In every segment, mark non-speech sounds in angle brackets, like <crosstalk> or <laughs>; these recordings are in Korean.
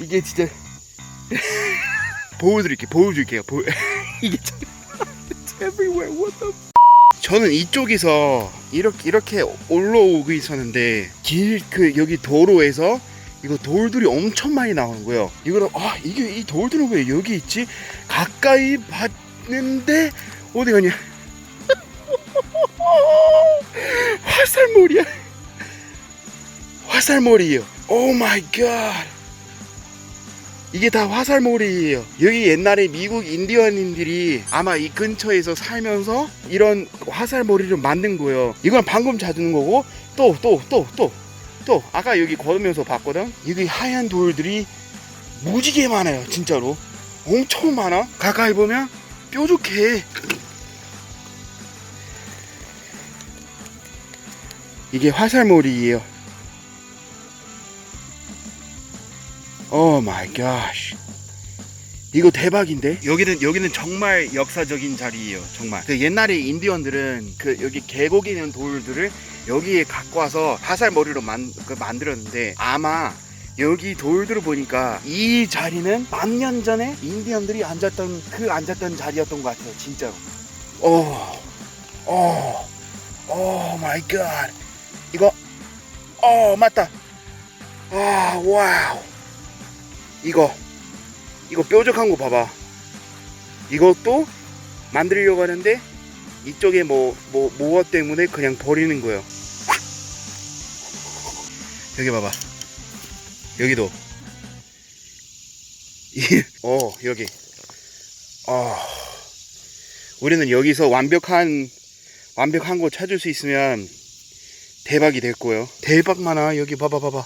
이게 진짜 보여드릴게 보여줄게요 보 <laughs> 이게 참 everywhere what the 저는 이쪽에서 이렇게 이렇게 올라오고 있었는데 길 그 여기 도로에서 이거 돌들이 엄청 많이 나오는 거예요. 이거를 아 이게 이 돌들은 왜 여기 있지? 가까이 봤는데 어디 가냐? 화살몰이야. 화살몰이에요. 오 마이 갓. 이게 다 화살몰이에요. 여기 옛날에 미국 인디언인들이 아마 이 근처에서 살면서 이런 화살몰이를 만든 거예요. 이건 방금 잡는 거고 또 또 또 또 또 아까 여기 걸으면서 봤거든. 여기 하얀 돌들이 무지개 많아요. 진짜로 엄청 많아. 가까이 보면 뾰족해. 이게 화살몰이에요. 오 마이 갓. 이거 대박인데? 여기는 여기는 정말 역사적인 자리예요. 정말. 그 옛날에 인디언들은 그 여기 계곡에 있는 돌들을 여기에 갖고 와서 화살 머리로 만, 그 만들었는데 아마 여기 돌들을 보니까 이 자리는 만 년 전에 인디언들이 앉았던 그 앉았던 자리였던 것 같아요. 진짜로. 오, 오, 오 마이 갓. 이거, 어 맞다. 아 와우. 이거 이거 뾰족한 거 봐봐. 이것도 만들려고 하는데 이쪽에 뭐, 뭐, 무엇 때문에 그냥 버리는 거예요. 여기 봐봐. 여기도. 이- 어 여기. 어 우리는 여기서 완벽한 완벽한 거 찾을 수 있으면 대박이 될 거예요. 대박 많아. 여기 봐봐 봐봐.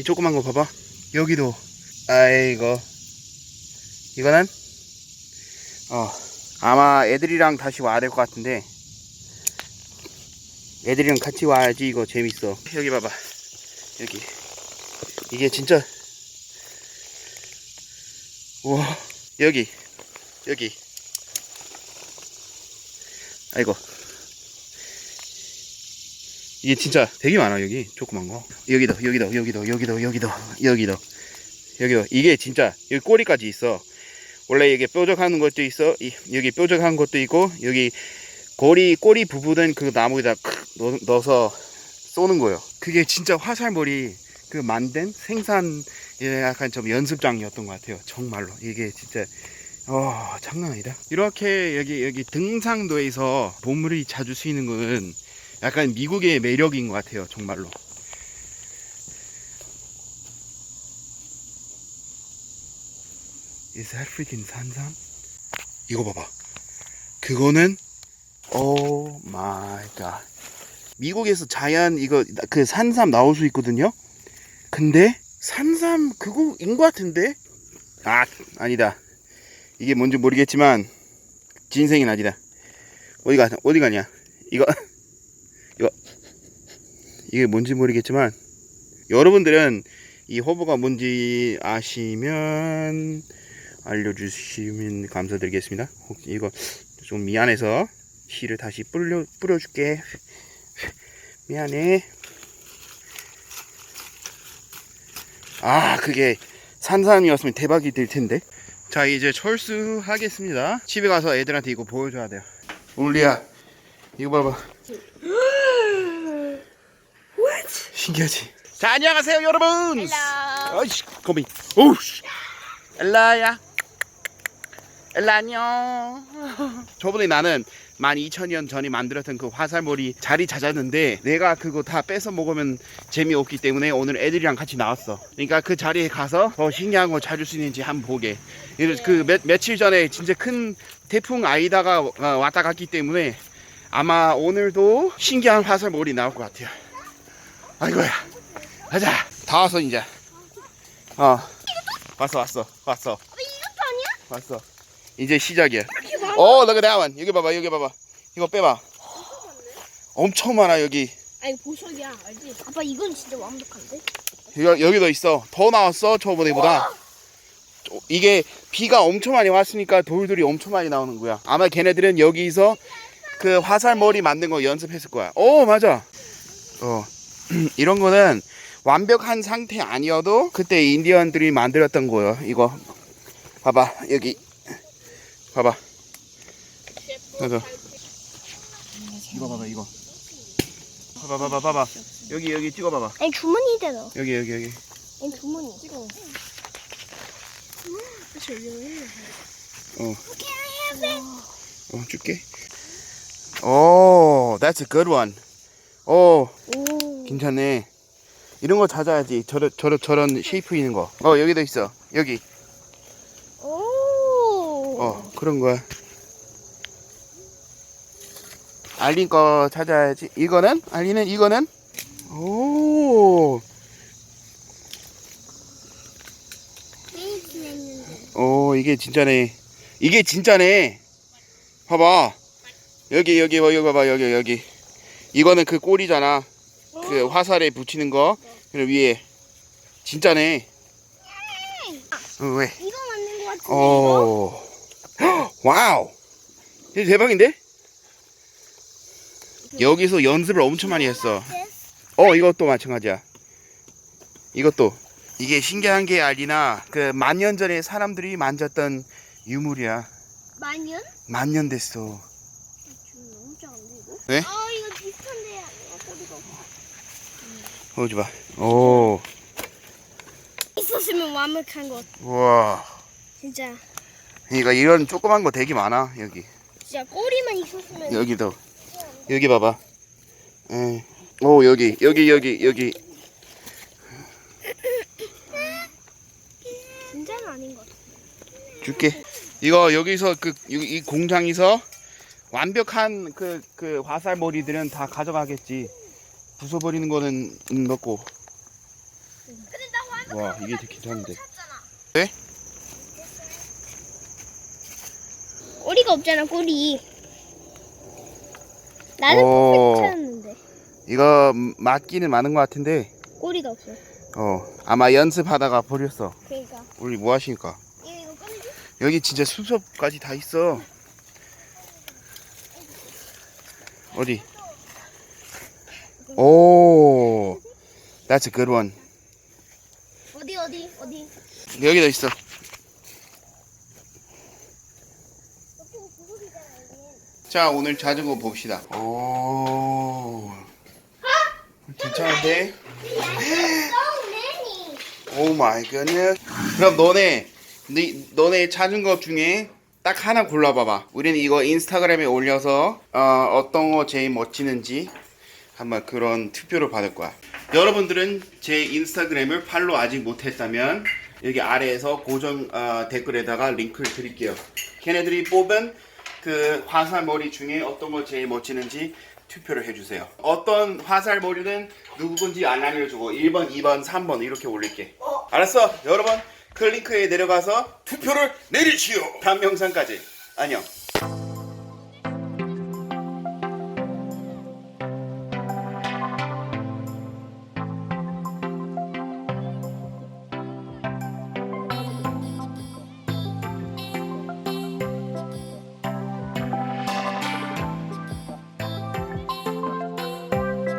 이 조그만 거 봐봐. 여기도 아이고. 이거는? 어 아마 애들이랑 다시 와야 될 것 같은데. 애들이랑 같이 와야지 이거 재밌어. 여기 봐봐. 여기. 이게 진짜. 우와. 여기. 여기. 아이고. 이게 진짜 되게 많아 여기. 조그만 거. 여기도 여기도 여기도 여기도 여기도 여기도 여기도 이게 진짜 여기 꼬리까지 있어. 원래 이게 뾰족한 것도 있어. 이, 여기 뾰족한 것도 있고 여기 꼬리 꼬리 부분은 그 나무에다 넣어서 쏘는 거예요. 그게 진짜 화살머리 그 만든 생산 예, 약간 좀 연습장이었던 것 같아요. 정말로. 이게 진짜 어 장난 아니다. 이렇게 여기 여기 등산도에서 보물이 수 있는 건 약간 미국의 매력인 것 같아요. 정말로 Is that freaking 산삼? 이거 봐봐. 그거는 오 마이 갓. 미국에서 자연 이거 그 산삼 나올 수 있거든요. 근데 산삼 그거인 것 같은데? 아 아니다. 이게 뭔지 모르겠지만 진생이 아니다. 어디 가 어디 가냐? 이거 <laughs> 이거 이게 뭔지 모르겠지만 여러분들은 이 허브가 뭔지 아시면 알려주시면 감사드리겠습니다. 이거 좀 미안해서 씨를 다시 뿌려 뿌려줄게. 미안해. 아 그게 산삼이었으면 대박이 될 텐데. 자 이제 철수하겠습니다. 집에 가서 애들한테 이거 보여줘야 돼요. 울리야 이거 봐봐. 신기하지? 자 안녕하세요 여러분. Hello. 아이씨 거미. 오우씨. 엘라야. 안녕. 저번에 나는 12,000년 전에 만들었던 그 화살몰이 자리 찾았는데 내가 그거 다 뺏어 먹으면 재미없기 때문에 오늘 애들이랑 같이 나왔어. 그러니까 그 자리에 가서 더 신기한 거 찾을 수 있는지 한번 보게. 그래서 그 며, 며칠 전에 진짜 큰 태풍 아이다가 어, 왔다 갔기 때문에 아마 오늘도 신기한 화살몰이 나올 것 같아요. 아이고야. 가자. 다 왔어 이제. 어. 왔어 왔어 왔어. 아니야? 왔어. 이제 시작이야. 어, look at that one. 여기 봐봐, 여기 봐봐. 이거 빼봐. 엄청 많아 여기. 아니 보석이야 알지? 아빠 이건 진짜 완벽한데? 여기 여기도 있어. 더 나왔어 저번에보다. 저- 이게 비가 엄청 많이 왔으니까 돌들이 엄청 많이 나오는 거야. 아마 걔네들은 여기서 그 화살 머리 만든 거 연습했을 거야. 어, 맞아. 어, <clears throat> 이런 거는 완벽한 상태 아니어도 그때 인디언들이 만들었던 거예요. 이거 봐봐 여기 봐봐. 맞아. 이거 봐봐 이거. 봐봐 봐봐 봐봐 여기 여기 찍어봐봐. 아니 주머니에 넣어. 여기 여기 여기. 아니 주머니. 찍어. 어. 어 줄게. 오, that's a good one. 오, 오. 괜찮네. 이런 거 찾아야지. 저런 저런 저런 쉐이프 있는 거. 어 여기도 있어. 여기. 오. 어 그런 거야. 알린 거 찾아야지. 이거는 알리는 이거는 오. 오 이게 진짜네. 이게 진짜네. 봐봐. 여기 여기 뭐 여기 봐봐 여기 여기. 이거는 그 꼬리잖아. 그 화살에 붙이는 거. 그리고 위에 진짜네. 어, 왜? 이거 맞는 거 같은데. 헉, 와우. 이거 대박인데? 여기서 연습을 엄청 많이 했어. 어, 이것도 마찬가지야. 이것도. 이게 신기한 게 아니라 그 만년 전에 사람들이 만졌던 유물이야. 만년? 만년 됐어. 좀 너무 작은데 이거? 네? 아 이거 비슷한데 아, 꼬리가 보여줘 봐. 오. 있었으면 완벽한 것 우와. 진짜 그러니까 이런 조그만 거 되게 많아, 여기. 진짜 꼬리만 있었으면 여기도. 여기 봐봐. 예. 오, 여기. 여기 여기 여기. 진짜는 아닌 것 같아 줄게. 이거 여기서 그 이 공장에서 완벽한 그 그 화살머리들은 다 가져가겠지. 부숴버리는 거는 음, 넣고. 근데 나 완벽한 와 이게 되게 괜찮은데. 네? 꼬리가 없잖아 꼬리 나는 오. 꼬리 찾았는데 이거 음, 맞기는 많은 것 같은데. 꼬리가 없어 어 아마 연습하다가 버렸어. 그러니까 우리 뭐 하시니까? 이거 이거 꺼내줘 여기 진짜 수첩까지 다 있어. 어디? 오, that's a good one. 어디 어디 어디 여기도 있어. 자, 오늘 자전거 봅시다. 오, 괜찮은데? 오 마이 갓. 그럼 너네 네, 너네 찾은 것 중에 딱 하나 골라봐봐. 우리는 이거 인스타그램에 올려서 어, 어떤 거 제일 멋지는지 한번 그런 투표를 받을 거야. 여러분들은 제 인스타그램을 팔로 아직 못했다면 여기 아래에서 고정 어, 댓글에다가 링크를 드릴게요. 걔네들이 뽑은 그 화살머리 중에 어떤 거 제일 멋지는지 투표를 해주세요. 어떤 화살머리는 누구 건지 안 알려주고 1번, 2번, 3번 이렇게 올릴게. 알았어? 여러분 그 링크에 내려가서 투표를 내리시오. 다음 영상까지 안녕.